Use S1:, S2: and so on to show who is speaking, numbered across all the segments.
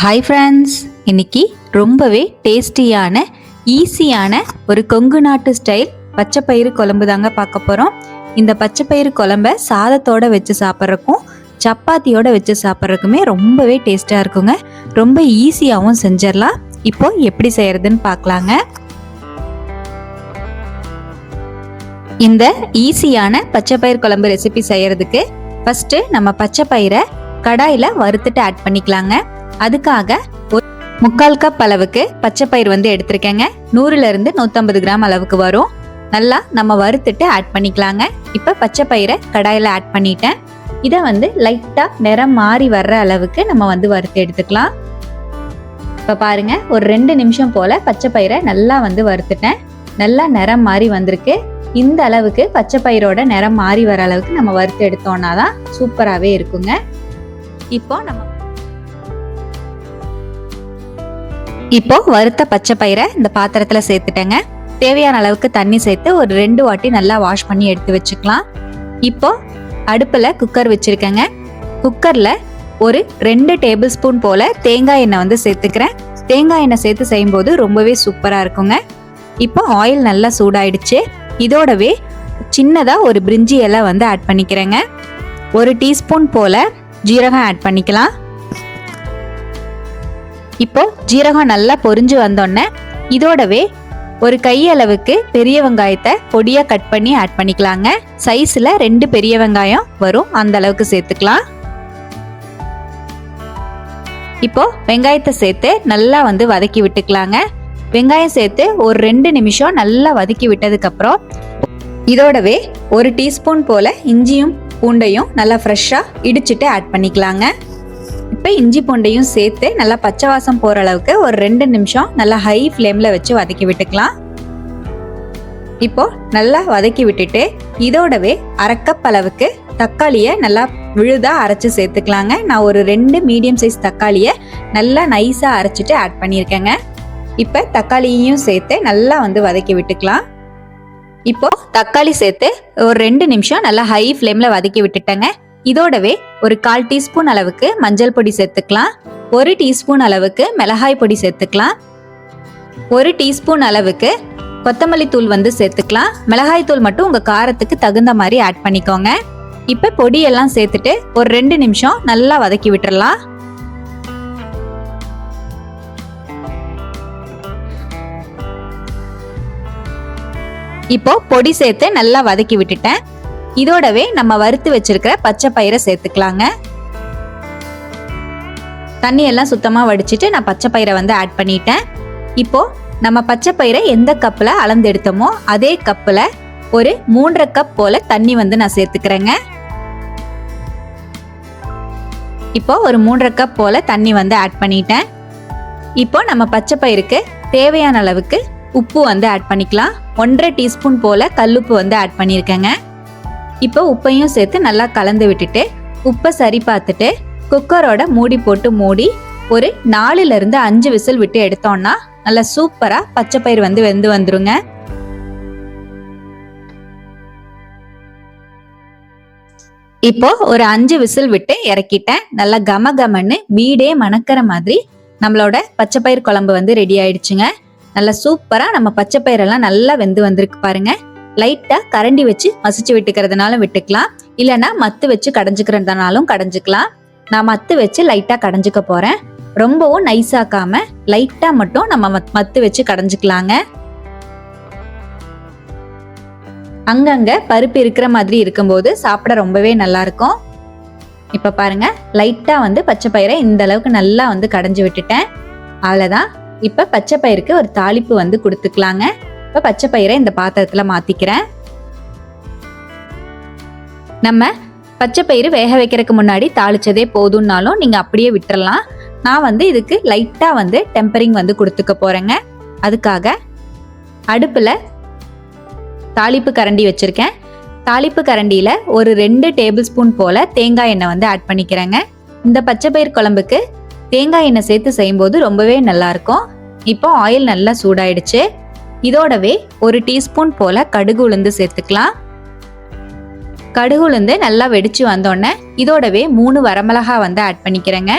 S1: Hi friends இன்னைக்கு ரொம்பவே டேஸ்டியான ஈஸியான ஒரு கொங்கு நாட்டு ஸ்டைல் பச்சைப்பயிறு குழம்பு தாங்க பார்க்க போகிறோம் இந்த பச்சைப்பயிறு குழம்ப சாதத்தோடு வச்சு சாப்பிட்றக்கும் சப்பாத்தியோடு வச்சு சாப்பிட்றதுக்குமே ரொம்பவே டேஸ்ட்டாக இருக்குங்க. ரொம்ப ஈஸியாகவும் செஞ்சிடலாம். இப்போ எப்படி செய்கிறதுன்னு பார்க்கலாங்க. இந்த ஈஸியான பச்சைப்பயிறு குழம்பு ரெசிபி செய்கிறதுக்கு ஃபஸ்ட்டு நம்ம பச்சைப்பயிரை கடாயில் வறுத்துட்டு ஆட் பண்ணிக்கலாங்க. அதுக்காக ஒரு முக்கால் கப் அளவுக்கு பச்சை பயிர் வந்து எடுத்திருக்கேங்க. நூறுல இருந்து நூற்றம்பது கிராம் அளவுக்கு வரும். நல்லா நம்ம வறுத்துட்டு ஆட் பண்ணிக்கலாங்க. இப்போ பச்சைப்பயிரை கடாயில் ஆட் பண்ணிட்டேன். இதை வந்து லைட்டாக நிறம் மாறி வர்ற அளவுக்கு நம்ம வந்து வறுத்து எடுத்துக்கலாம். இப்போ பாருங்க ஒரு ரெண்டு நிமிஷம் போல பச்சைப்பயிரை நல்லா வந்து வறுத்துட்டேன். நல்லா நிறம் மாறி வந்திருக்கு. இந்த அளவுக்கு பச்சை பயிரோட நிறம் மாறி வர அளவுக்கு நம்ம வறுத்து எடுத்தோம்னா தான் சூப்பராகவே இருக்குங்க. இப்போ நம்ம இப்போ வறுத்த பச்சை பயிரை இந்த பாத்திரத்துல சேர்த்துட்டேங்க. தேவையான அளவுக்கு தண்ணி சேர்த்து ஒரு ரெண்டு வாட்டி நல்லா வாஷ் பண்ணி எடுத்து வச்சுக்கலாம். இப்போ அடுப்புல குக்கர் வச்சிருக்கேங்க. குக்கர்ல ஒரு ரெண்டு டேபிள் ஸ்பூன் போல தேங்காய் எண்ணெய் வந்து சேர்த்துக்கிறேன். தேங்காய் எண்ணெய் சேர்த்து செய்யும்போது ரொம்பவே சூப்பரா இருக்குங்க. இப்போ ஆயில் நல்லா சூடாயிடுச்சு. இதோடவே சின்னதா ஒரு பிரிஞ்சி இலை வந்து ஆட் பண்ணிக்கிறேங்க. ஒரு டீஸ்பூன் போல ஜீரகம் ஆட் பண்ணிக்கலாம். இப்போ ஜீரகம் நல்லா பொரிஞ்சு வந்தோடனே இதோடவே ஒரு கையளவுக்கு பெரிய வெங்காயத்தை பொடியாக கட் பண்ணி ஆட் பண்ணிக்கலாங்க. சைஸில் ரெண்டு பெரிய வெங்காயம் வரும். அந்த அளவுக்கு சேர்த்துக்கலாம். இப்போ வெங்காயத்தை சேர்த்து நல்லா வந்து வதக்கி விட்டுக்கலாங்க. வெங்காயம் சேர்த்து ஒரு ரெண்டு நிமிஷம் நல்லா வதக்கி விட்டதுக்கப்புறம் இதோடவே ஒரு டீஸ்பூன் போல இஞ்சியும் பூண்டையும் நல்லா ஃப்ரெஷ்ஷாக இடிச்சிட்டு ஆட் பண்ணிக்கலாங்க. இப்போ இஞ்சி பூண்டையும் சேர்த்து நல்லா பச்சை வாசம் போகிற அளவுக்கு ஒரு ரெண்டு நிமிஷம் நல்லா ஹை ஃப்ளேமில் வச்சு வதக்கி விட்டுக்கலாம். இப்போ நல்லா வதக்கி விட்டுட்டு இதோடவே அரைக்கப் அளவுக்கு தக்காளியை நல்லா விழுதாக அரைச்சி சேர்த்துக்கலாங்க. நான் ஒரு ரெண்டு மீடியம் சைஸ் தக்காளியை நல்லா நைஸாக அரைச்சிட்டு ஆட் பண்ணியிருக்கேங்க. இப்போ தக்காளியையும் சேர்த்து நல்லா வந்து வதக்கி விட்டுக்கலாம். இப்போ தக்காளி சேர்த்து ஒரு ரெண்டு நிமிஷம் நல்லா ஹை ஃப்ளேமில் வதக்கி விட்டுட்டேங்க. இதோடவே ஒரு கால் டீஸ்பூன் அளவுக்கு மஞ்சள் பொடி சேர்த்துக்கலாம். ஒரு டீஸ்பூன் அளவுக்கு மிளகாய் பொடி சேர்த்துக்கலாம். ஒரு டீஸ்பூன் அளவுக்கு கொத்தமல்லி தூள் வந்து சேர்த்துக்கலாம். மிளகாய் தூள் மட்டும் உங்கள் காரத்துக்கு தகுந்த மாதிரி ஆட் பண்ணிக்கோங்க. இப்போ பொடியெல்லாம் சேர்த்துட்டு ஒரு ரெண்டு நிமிஷம் நல்லா வதக்கி விட்டுறலாம். இப்போ பொடி சேர்த்து நல்லா வதக்கி விட்டுட்டேன். இதோடவே நம்ம வறுத்து வச்சிருக்கிற பச்சை பயிரை சேர்த்துக்கலாங்க. தண்ணி எல்லாம் வடிச்சிட்டு நான் பச்சை பயிரை வந்து ஆட் பண்ணிட்டேன். இப்போ நம்ம பச்சை பயிரை எந்த கப்பில் அளந்து எடுத்தோமோ அதே கப்பில் ஒரு மூன்றரை கப் போல தண்ணி வந்து நான் சேர்த்துக்கிறேங்க. இப்போ ஒரு மூன்றரை கப் போல தண்ணி வந்து ஆட் பண்ணிட்டேன். இப்போ நம்ம பச்சை பயிருக்கு தேவையான அளவுக்கு உப்பு வந்து ஆட் பண்ணிக்கலாம். ஒன்றரை டீஸ்பூன் போல கல்லுப்பு வந்து ஆட் பண்ணியிருக்கேங்க இப்போ உப்பையும் சேர்த்து நல்லா கலந்து விட்டுட்டு உப்பை சரி பார்த்துட்டு குக்கரோட மூடி போட்டு மூடி ஒரு நாலுலேருந்து அஞ்சு விசில் விட்டு எடுத்தோம்னா நல்லா சூப்பராக பச்சை பயிர் வந்து வெந்து வந்துருங்க. இப்போ ஒரு அஞ்சு விசில் விட்டு இறக்கிட்டேன். நல்லா கம கமன்னு வீடே மணக்கிற மாதிரி நம்மளோட பச்சைப்பயிர் குழம்பு வந்து ரெடி ஆயிடுச்சுங்க. நல்லா சூப்பராக நம்ம பச்சைப்பயிரெல்லாம் நல்லா வெந்து வந்திருக்கு பாருங்கள் லைட்டா கரண்டி வச்சு மசிச்சு விட்டுக்கிறதுனாலும் விட்டுக்கலாம். இல்லைன்னா மத்து வச்சு கடைஞ்சுக்கிறதுனாலும் கடைஞ்சிக்கலாம். நான் மத்து வச்சு லைட்டா கடைஞ்சிக்க போறேன். ரொம்பவும் நைஸாக்காம லைட்டா மட்டும் நம்ம மத்- மத்து வச்சு கடைஞ்சிக்கலாங்க. அங்கங்க பருப்பு இருக்கிற மாதிரி இருக்கும்போது சாப்பிட ரொம்பவே நல்லா இருக்கும். இப்ப பாருங்க லைட்டா வந்து பச்சை பயிரை இந்த அளவுக்கு நல்லா வந்து கடைஞ்சி விட்டுட்டேன். அவ்வளவுதான். இப்ப பச்சை பயிருக்கு ஒரு தாளிப்பு வந்து கொடுத்துக்கலாங்க. இப்ப பச்சை பயிரை இந்த பாத்திரத்துல மாத்திக்கிறேன். நம்ம பச்சை பயிறு வேக வைக்கிறதுக்கு முன்னாடி தாளிச்சதே போதும்னாலும் நீங்க அப்படியே விட்டுறலாம். நான் வந்து இதுக்கு லைட்டா வந்து டெம்பரிங் வந்து கொடுத்துக்க போறேங்க. அதுக்காக அடுப்புல தாளிப்பு கரண்டி வச்சிருக்கேன். தாளிப்பு கரண்டியில ஒரு ரெண்டு டேபிள் ஸ்பூன் போல தேங்காய் எண்ணெய் வந்து ஆட் பண்ணிக்கிறேங்க. இந்த பச்சை பயிர் குழம்புக்கு தேங்காய் எண்ணெய் சேர்த்து செய்யும்போது ரொம்பவே நல்லா இருக்கும். இப்போ ஆயில் நல்லா சூடாயிடுச்சு. இதோடவே ஒரு டீஸ்பூன் போல கடுகு உளுந்து சேர்த்துக்கலாம். கடுகு உளுந்து நல்லா வெடிச்சு வந்தோடனே இதோடவே மூணு வரமிளகா வந்து ஆட் பண்ணிக்கிறேங்க.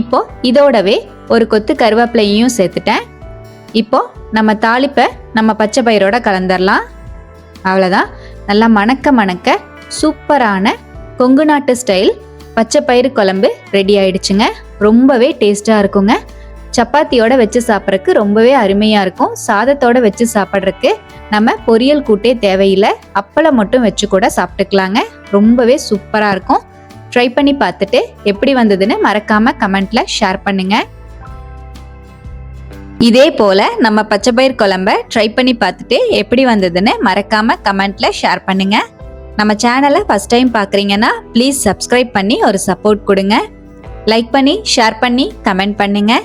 S1: இப்போ இதோடவே ஒரு கொத்து கருவேப்பிலையும் சேர்த்துட்டேன். இப்போ நம்ம தாளிப்பை நம்ம பச்சை பயிரோட கலந்துடலாம் அவ்வளோதான் நல்லா மணக்க மணக்க சூப்பரான கொங்கு நாட்டு ஸ்டைல் பச்சை பயிறு குழம்பு ரெடி ஆயிடுச்சுங்க. ரொம்பவே டேஸ்ட்டாக இருக்குங்க. சப்பாத்தியோட வச்சு சாப்பிட்றதுக்கு ரொம்பவே அருமையாக இருக்கும். சாதத்தோட வச்சு சாப்பிட்றதுக்கு நம்ம பொரியல் கூட்டே தேவையில்லை. அப்பளம் மட்டும் வச்சு கூட சாப்பிட்டுக்கலாங்க. ரொம்பவே சூப்பராக இருக்கும். ட்ரை பண்ணி பார்த்துட்டு எப்படி வந்ததுன்னு மறக்காம கமெண்ட்ல ஷேர் பண்ணுங்க. இதே போல நம்ம பச்சைப்பயிர் குழம்ப ட்ரை பண்ணி பார்த்துட்டு எப்படி வந்ததுன்னு மறக்காம கமெண்ட்ல ஷேர் பண்ணுங்க. நம்ம சேனலை ஃபஸ்ட் டைம் பார்க்குறீங்கன்னா ப்ளீஸ் சப்ஸ்கிரைப் பண்ணி ஒரு சப்போர்ட் கொடுங்க. லைக் பண்ணி ஷேர் பண்ணி கமெண்ட் பண்ணுங்கள்